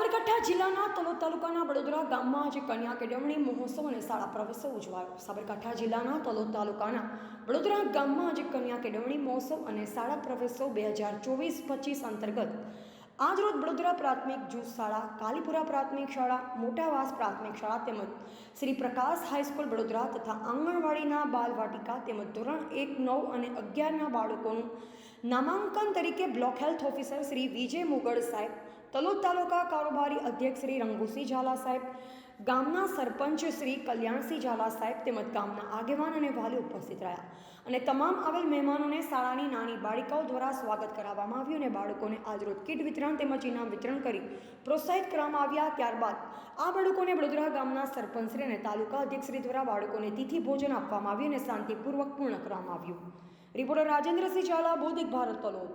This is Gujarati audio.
સાબરકાંઠા જિલ્લાના તલોદ તાલુકાના વડોદરા ગામમાં આજે કન્યા કેળવણી મહોત્સવ અને શાળા પ્રવેશો ઉજવાયો. સાબરકાંઠા જિલ્લાના તલોદ તાલુકાના વડોદરા ગામમાં આજે કન્યા કેળવણી મહોત્સવ અને શાળા પ્રવેશો બે હજાર ચોવીસ પચીસ અંતર્ગત. આજરોજ વડોદરા પ્રાથમિક જૂથ શાળા, કાલીપુરા પ્રાથમિક શાળા, મોટાવાસ પ્રાથમિક શાળા તેમજ શ્રી પ્રકાશ હાઈસ્કૂલ વડોદરા તથા આંગણવાડીના બાલવાટિકા તેમજ ધોરણ એક, નવ અને અગિયારના બાળકોનું નામાંકન તરીકે block health officer Shri Vijay Mugal સાહેબ તલોદ તાલુકા કારોબારી અધ્યક્ષ શ્રી રંગુસિંહ ઝાલા સાહેબ, ગામના સરપંચ શ્રી કલ્યાણસિંહ ઝાલા સાહેબ તેમજ ગામના આગેવાન અને વાલી ઉપસ્થિત રહ્યા અને તમામ આવેલ મહેમાનોને શાળાની નાની બાળિકાઓ દ્વારા સ્વાગત કરાવવામાં આવ્યું અને બાળકોને આજરોજ કીટ વિતરણ તેમજ ઇનામ વિતરણ કરી પ્રોત્સાહિત કરવામાં આવ્યા. ત્યારબાદ આ બાળકોને વડોદરા ગામના સરપંચશ્રી અને તાલુકા અધ્યક્ષશ્રી દ્વારા બાળકોને તિથિ ભોજન આપવામાં આવ્યું અને શાંતિપૂર્વક પૂર્ણ કરવામાં આવ્યું. રિપોર્ટર રાજેન્દ્રસિંહ ઝાલા બૌદ્ધિક ભારત, તલોદ.